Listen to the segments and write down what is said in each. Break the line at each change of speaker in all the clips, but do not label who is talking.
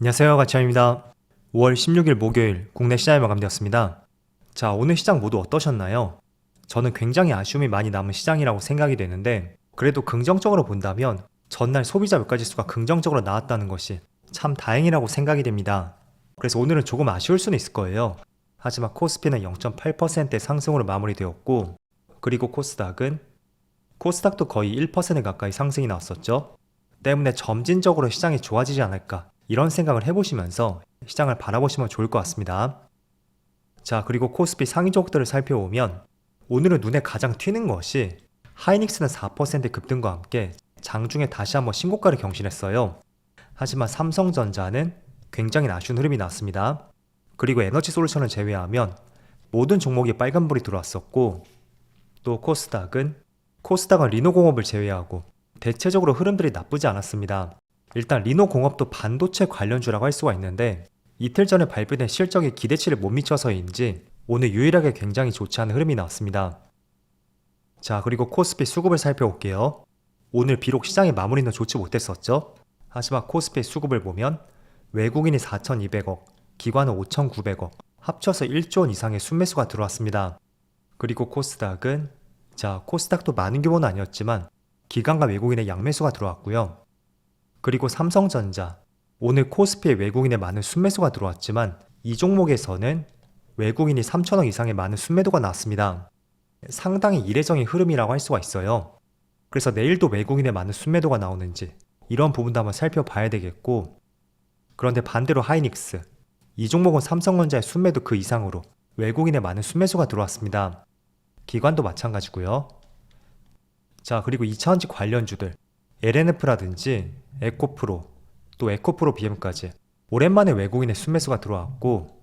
안녕하세요. 가치아입니다. 5월 16일 목요일 국내 시장이 마감되었습니다. 자, 오늘 시장 모두 어떠셨나요? 저는 굉장히 아쉬움이 많이 남은 시장이라고 생각이 되는데 그래도 긍정적으로 본다면 전날 소비자 물가 지수가 긍정적으로 나왔다는 것이 참 다행이라고 생각이 됩니다. 그래서 오늘은 조금 아쉬울 수는 있을 거예요. 하지만 코스피는 0.8%의 상승으로 마무리되었고 그리고 코스닥은 코스닥도 거의 1% 가까이 상승이 나왔었죠. 때문에 점진적으로 시장이 좋아지지 않을까 이런 생각을 해보시면서 시장을 바라보시면 좋을 것 같습니다. 자 그리고 코스피 상위 종목들을 살펴보면 오늘은 눈에 가장 튀는 것이 하이닉스는 4% 급등과 함께 장중에 다시 한번 신고가를 경신했어요. 하지만 삼성전자는 굉장히 아쉬운 흐름이 나왔습니다. 그리고 에너지 솔루션을 제외하면 모든 종목이 빨간불이 들어왔었고 또 코스닥은 코스닥은 리노공업을 제외하고 대체적으로 흐름들이 나쁘지 않았습니다. 일단 리노 공업도 반도체 관련주라고 할 수가 있는데 이틀 전에 발표된 실적이 기대치를 못 미쳐서인지 오늘 유일하게 굉장히 좋지 않은 흐름이 나왔습니다. 자 그리고 코스피 수급을 살펴볼게요. 오늘 비록 시장의 마무리는 좋지 못했었죠. 하지만 코스피 수급을 보면 외국인이 4,200억, 기관은 5,900억, 합쳐서 1조 원 이상의 순매수가 들어왔습니다. 그리고 코스닥은 자 코스닥도 많은 규모는 아니었지만 기관과 외국인의 양매수가 들어왔고요. 그리고 삼성전자 오늘 코스피에 외국인의 많은 순매수가 들어왔지만 이 종목에서는 외국인이 3천억 이상의 많은 순매도가 나왔습니다. 상당히 이례적인 흐름이라고 할 수가 있어요. 그래서 내일도 외국인의 많은 순매도가 나오는지 이런 부분도 한번 살펴봐야 되겠고 그런데 반대로 하이닉스 이 종목은 삼성전자의 순매도 그 이상으로 외국인의 많은 순매수가 들어왔습니다. 기관도 마찬가지고요. 자 그리고 2차원지 관련주들 LNF라든지 에코프로 또 에코프로 BM까지 오랜만에 외국인의 순매수가 들어왔고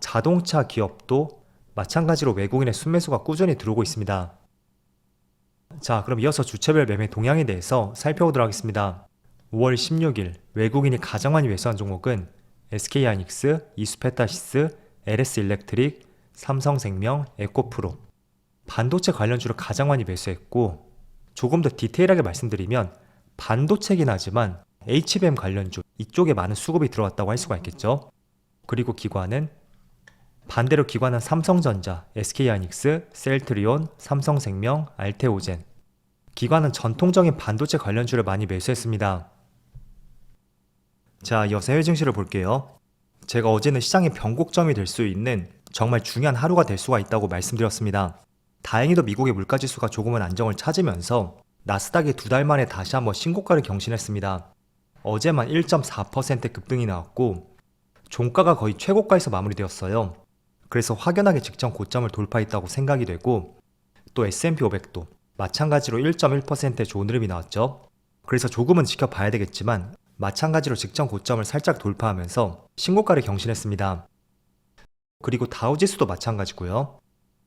자동차 기업도 마찬가지로 외국인의 순매수가 꾸준히 들어오고 있습니다. 자, 그럼 이어서 주체별 매매 동향에 대해서 살펴보도록 하겠습니다. 5월 16일 외국인이 가장 많이 매수한 종목은 SK하이닉스, 이수페타시스, LS일렉트릭, 삼성생명, 에코프로 반도체 관련주를 가장 많이 매수했고 조금 더 디테일하게 말씀드리면 반도체긴 하지만 HBM 관련주 이쪽에 많은 수급이 들어왔다고 할 수가 있겠죠. 그리고 기관은 반대로 기관은 삼성전자, SK하이닉스, 셀트리온, 삼성생명, 알테오젠. 기관은 전통적인 반도체 관련주를 많이 매수했습니다. 자, 이어서 해외 증시를 볼게요. 제가 어제는 시장의 변곡점이 될 수 있는 정말 중요한 하루가 될 수가 있다고 말씀드렸습니다. 다행히도 미국의 물가지수가 조금은 안정을 찾으면서 나스닥이 두 달 만에 다시 한번 신고가를 경신했습니다. 어제만 1.4% 급등이 나왔고 종가가 거의 최고가에서 마무리되었어요. 그래서 확연하게 직전 고점을 돌파했다고 생각이 되고 또 S&P 500도 마찬가지로 1.1%의 좋은 흐름이 나왔죠. 그래서 조금은 지켜봐야 되겠지만 마찬가지로 직전 고점을 살짝 돌파하면서 신고가를 경신했습니다. 그리고 다우지수도 마찬가지고요.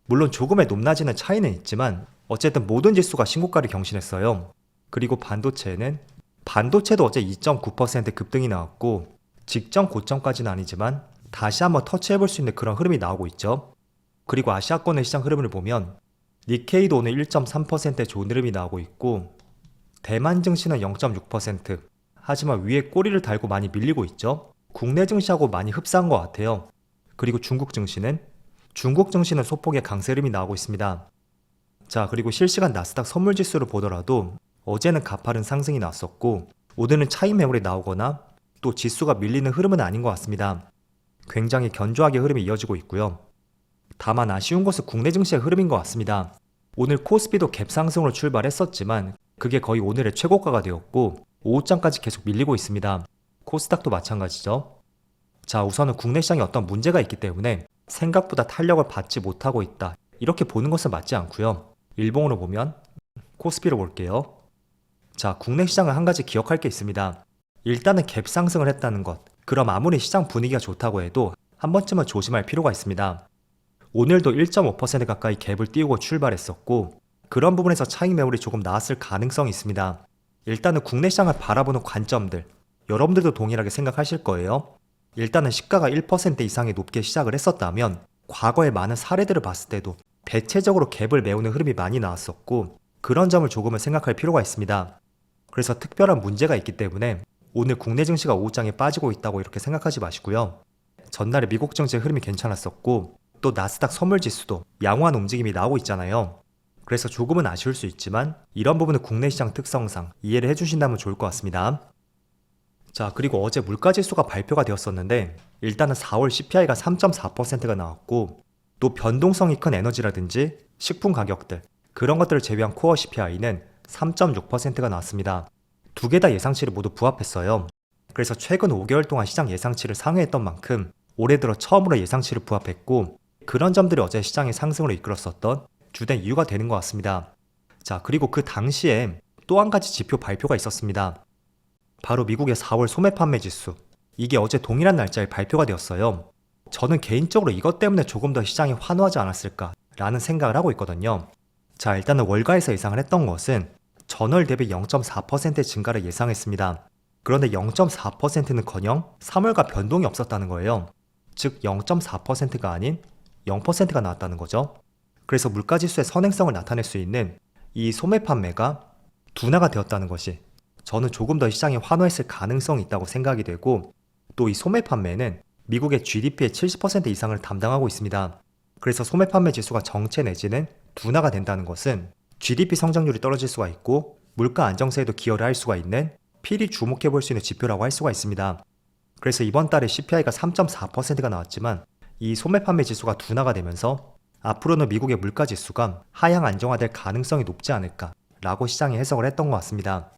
물론 조금의 높낮이는 차이는 있지만 어쨌든 모든 지수가 신고가를 경신했어요. 그리고 반도체는 반도체도 어제 2.9% 급등이 나왔고 직전 고점까지는 아니지만 다시 한번 터치해볼 수 있는 그런 흐름이 나오고 있죠. 그리고 아시아권의 시장 흐름을 보면 니케이도 오늘 1.3%의 좋은 흐름이 나오고 있고 대만 증시는 0.6% 하지만 위에 꼬리를 달고 많이 밀리고 있죠. 국내 증시하고 많이 흡사한 것 같아요. 그리고 중국 증시는 중국 증시는 소폭의 강세 흐름이 나오고 있습니다. 자 그리고 실시간 나스닥 선물 지수를 보더라도 어제는 가파른 상승이 났었고 오늘은 차익 매물이 나오거나 또 지수가 밀리는 흐름은 아닌 것 같습니다. 굉장히 견조하게 흐름이 이어지고 있고요. 다만 아쉬운 것은 국내 증시의 흐름인 것 같습니다. 오늘 코스피도 갭 상승으로 출발했었지만 그게 거의 오늘의 최고가가 되었고 오후장까지 계속 밀리고 있습니다. 코스닥도 마찬가지죠. 자 우선은 국내 시장에 어떤 문제가 있기 때문에 생각보다 탄력을 받지 못하고 있다. 이렇게 보는 것은 맞지 않고요. 일봉으로 보면 코스피로 볼게요. 자 국내 시장은 한 가지 기억할 게 있습니다. 일단은 갭 상승을 했다는 것. 그럼 아무리 시장 분위기가 좋다고 해도 한 번쯤은 조심할 필요가 있습니다. 오늘도 1.5% 가까이 갭을 띄우고 출발했었고 그런 부분에서 차익 매물이 조금 나왔을 가능성이 있습니다. 일단은 국내 시장을 바라보는 관점들 여러분들도 동일하게 생각하실 거예요. 일단은 시가가 1% 이상이 높게 시작을 했었다면 과거의 많은 사례들을 봤을 때도 대체적으로 갭을 메우는 흐름이 많이 나왔었고 그런 점을 조금은 생각할 필요가 있습니다. 그래서 특별한 문제가 있기 때문에 오늘 국내 증시가 오후장에 빠지고 있다고 이렇게 생각하지 마시고요. 전날에 미국 증시의 흐름이 괜찮았었고 또 나스닥 선물 지수도 양호한 움직임이 나오고 있잖아요. 그래서 조금은 아쉬울 수 있지만 이런 부분은 국내 시장 특성상 이해를 해주신다면 좋을 것 같습니다. 자, 그리고 어제 물가 지수가 발표가 되었었는데 일단은 4월 CPI가 3.4%가 나왔고 또 변동성이 큰 에너지라든지 식품 가격들 그런 것들을 제외한 코어 CPI는 3.6%가 나왔습니다. 두 개 다 예상치를 모두 부합했어요. 그래서 최근 5개월 동안 시장 예상치를 상회했던 만큼 올해 들어 처음으로 예상치를 부합했고 그런 점들이 어제 시장의 상승으로 이끌었었던 주된 이유가 되는 것 같습니다. 자, 그리고 그 당시에 또 한 가지 지표 발표가 있었습니다. 바로 미국의 4월 소매 판매 지수. 이게 어제 동일한 날짜에 발표가 되었어요. 저는 개인적으로 이것 때문에 조금 더 시장이 환호하지 않았을까라는 생각을 하고 있거든요. 자, 일단은 월가에서 예상을 했던 것은 전월 대비 0.4% 증가를 예상했습니다. 그런데 0.4%는 커녕 3월과 변동이 없었다는 거예요. 즉 0.4%가 아닌 0%가 나왔다는 거죠. 그래서 물가지수의 선행성을 나타낼 수 있는 이 소매 판매가 둔화가 되었다는 것이 저는 조금 더 시장이 환호했을 가능성이 있다고 생각이 되고 또 이 소매 판매는 미국의 GDP의 70% 이상을 담당하고 있습니다. 그래서 소매 판매 지수가 정체 내지는 둔화가 된다는 것은 GDP 성장률이 떨어질 수가 있고 물가 안정세에도 기여를 할 수가 있는 필히 주목해 볼 수 있는 지표라고 할 수가 있습니다. 그래서 이번 달에 CPI가 3.4%가 나왔지만 이 소매 판매 지수가 둔화가 되면서 앞으로는 미국의 물가 지수가 하향 안정화될 가능성이 높지 않을까라고 시장이 해석을 했던 것 같습니다.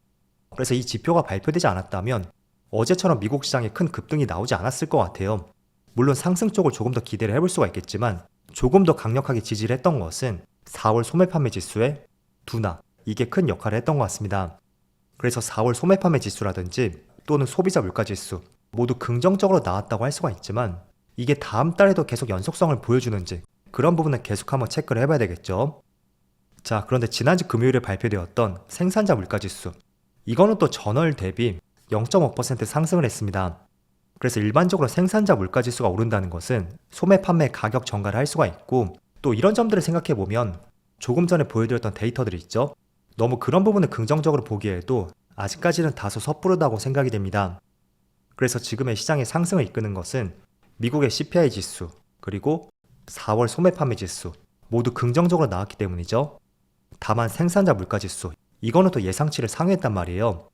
그래서 이 지표가 발표되지 않았다면 어제처럼 미국 시장에 큰 급등이 나오지 않았을 것 같아요. 물론 상승 쪽을 조금 더 기대를 해볼 수가 있겠지만 조금 더 강력하게 지지를 했던 것은 4월 소매 판매 지수의 둔화 이게 큰 역할을 했던 것 같습니다. 그래서 4월 소매 판매 지수라든지 또는 소비자 물가 지수 모두 긍정적으로 나왔다고 할 수가 있지만 이게 다음 달에도 계속 연속성을 보여주는지 그런 부분은 계속 한번 체크를 해봐야 되겠죠. 자, 그런데 지난주 금요일에 발표되었던 생산자 물가 지수 이거는 또 전월 대비 0.5% 상승을 했습니다. 그래서 일반적으로 생산자 물가 지수가 오른다는 것은 소매 판매 가격 전가를 할 수가 있고 또 이런 점들을 생각해 보면 조금 전에 보여드렸던 데이터들이 있죠. 너무 그런 부분을 긍정적으로 보기에도 아직까지는 다소 섣부르다고 생각이 됩니다. 그래서 지금의 시장의 상승을 이끄는 것은 미국의 CPI 지수, 그리고 4월 소매 판매 지수 모두 긍정적으로 나왔기 때문이죠. 다만 생산자 물가 지수, 이거는 또 예상치를 상회했단 말이에요.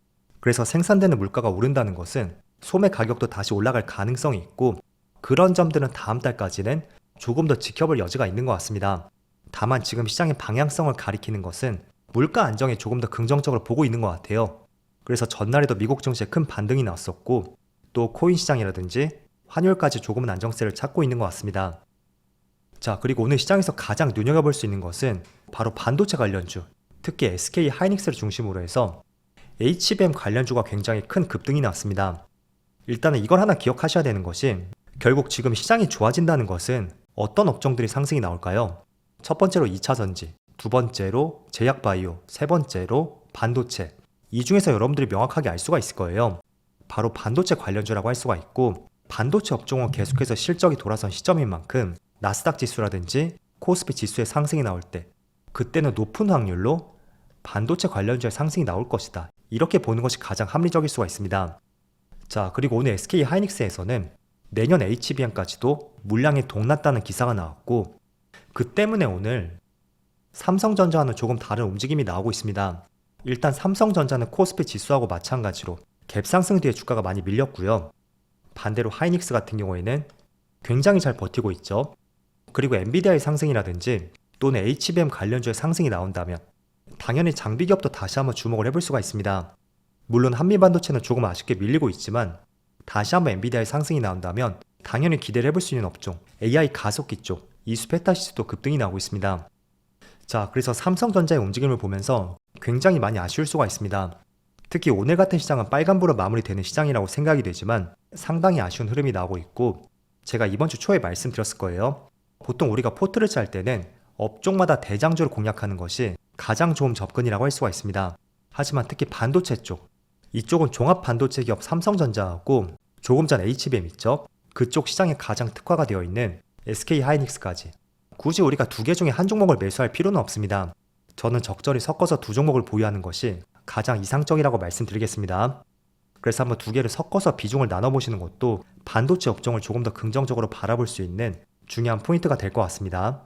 그래서 생산되는 물가가 오른다는 것은 소매 가격도 다시 올라갈 가능성이 있고 그런 점들은 다음 달까지는 조금 더 지켜볼 여지가 있는 것 같습니다. 다만 지금 시장의 방향성을 가리키는 것은 물가 안정에 조금 더 긍정적으로 보고 있는 것 같아요. 그래서 전날에도 미국 증시에 큰 반등이 나왔었고 또 코인 시장이라든지 환율까지 조금은 안정세를 찾고 있는 것 같습니다. 자, 그리고 오늘 시장에서 가장 눈여겨볼 수 있는 것은 바로 반도체 관련주, 특히 SK 하이닉스를 중심으로 해서 HBM 관련주가 굉장히 큰 급등이 나왔습니다. 일단은 이걸 하나 기억하셔야 되는 것이 결국 지금 시장이 좋아진다는 것은 어떤 업종들이 상승이 나올까요? 첫 번째로 2차 전지, 두 번째로 제약 바이오, 세 번째로 반도체. 이 중에서 여러분들이 명확하게 알 수가 있을 거예요. 바로 반도체 관련주라고 할 수가 있고 반도체 업종은 계속해서 실적이 돌아선 시점인 만큼 나스닥 지수라든지 코스피 지수의 상승이 나올 때 그때는 높은 확률로 반도체 관련주의 상승이 나올 것이다. 이렇게 보는 것이 가장 합리적일 수가 있습니다. 자, 그리고 오늘 SK 하이닉스에서는 내년 HBM까지도 물량이 동났다는 기사가 나왔고 그 때문에 오늘 삼성전자와는 조금 다른 움직임이 나오고 있습니다. 일단 삼성전자는 코스피 지수하고 마찬가지로 갭 상승 뒤에 주가가 많이 밀렸고요. 반대로 하이닉스 같은 경우에는 굉장히 잘 버티고 있죠. 그리고 엔비디아의 상승이라든지 또는 HBM 관련주의 상승이 나온다면 당연히 장비 기업도 다시 한번 주목을 해볼 수가 있습니다. 물론 한미 반도체는 조금 아쉽게 밀리고 있지만 다시 한번 엔비디아의 상승이 나온다면 당연히 기대를 해볼 수 있는 업종 AI 가속기 쪽 이수페타시스도 급등이 나오고 있습니다. 자, 그래서 삼성전자의 움직임을 보면서 굉장히 많이 아쉬울 수가 있습니다. 특히 오늘 같은 시장은 빨간불로 마무리되는 시장이라고 생각이 되지만 상당히 아쉬운 흐름이 나오고 있고 제가 이번 주 초에 말씀드렸을 거예요. 보통 우리가 포트를 짤 때는 업종마다 대장주를 공략하는 것이 가장 좋은 접근이라고 할 수가 있습니다. 하지만 특히 반도체 쪽, 이쪽은 종합 반도체 기업 삼성전자하고 조금 전 HBM 있죠? 그쪽 시장에 가장 특화가 되어 있는 SK 하이닉스까지 굳이 우리가 두 개 중에 한 종목을 매수할 필요는 없습니다. 저는 적절히 섞어서 두 종목을 보유하는 것이 가장 이상적이라고 말씀드리겠습니다. 그래서 한번 두 개를 섞어서 비중을 나눠보시는 것도 반도체 업종을 조금 더 긍정적으로 바라볼 수 있는 중요한 포인트가 될 것 같습니다.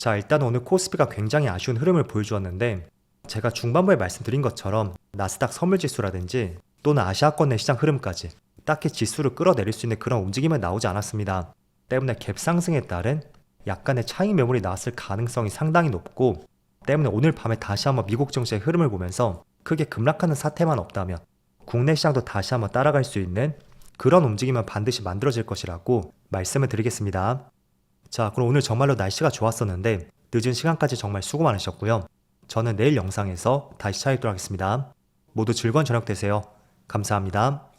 자, 일단 오늘 코스피가 굉장히 아쉬운 흐름을 보여주었는데 제가 중반부에 말씀드린 것처럼 나스닥 선물지수라든지 또는 아시아권 내 시장 흐름까지 딱히 지수를 끌어내릴 수 있는 그런 움직임은 나오지 않았습니다. 때문에 갭 상승에 따른 약간의 차익 매물이 나왔을 가능성이 상당히 높고 때문에 오늘 밤에 다시 한번 미국 증시의 흐름을 보면서 크게 급락하는 사태만 없다면 국내 시장도 다시 한번 따라갈 수 있는 그런 움직임은 반드시 만들어질 것이라고 말씀을 드리겠습니다. 자, 그럼 오늘 정말로 날씨가 좋았었는데 늦은 시간까지 정말 수고 많으셨고요. 저는 내일 영상에서 다시 찾아뵙도록 하겠습니다. 모두 즐거운 저녁 되세요. 감사합니다.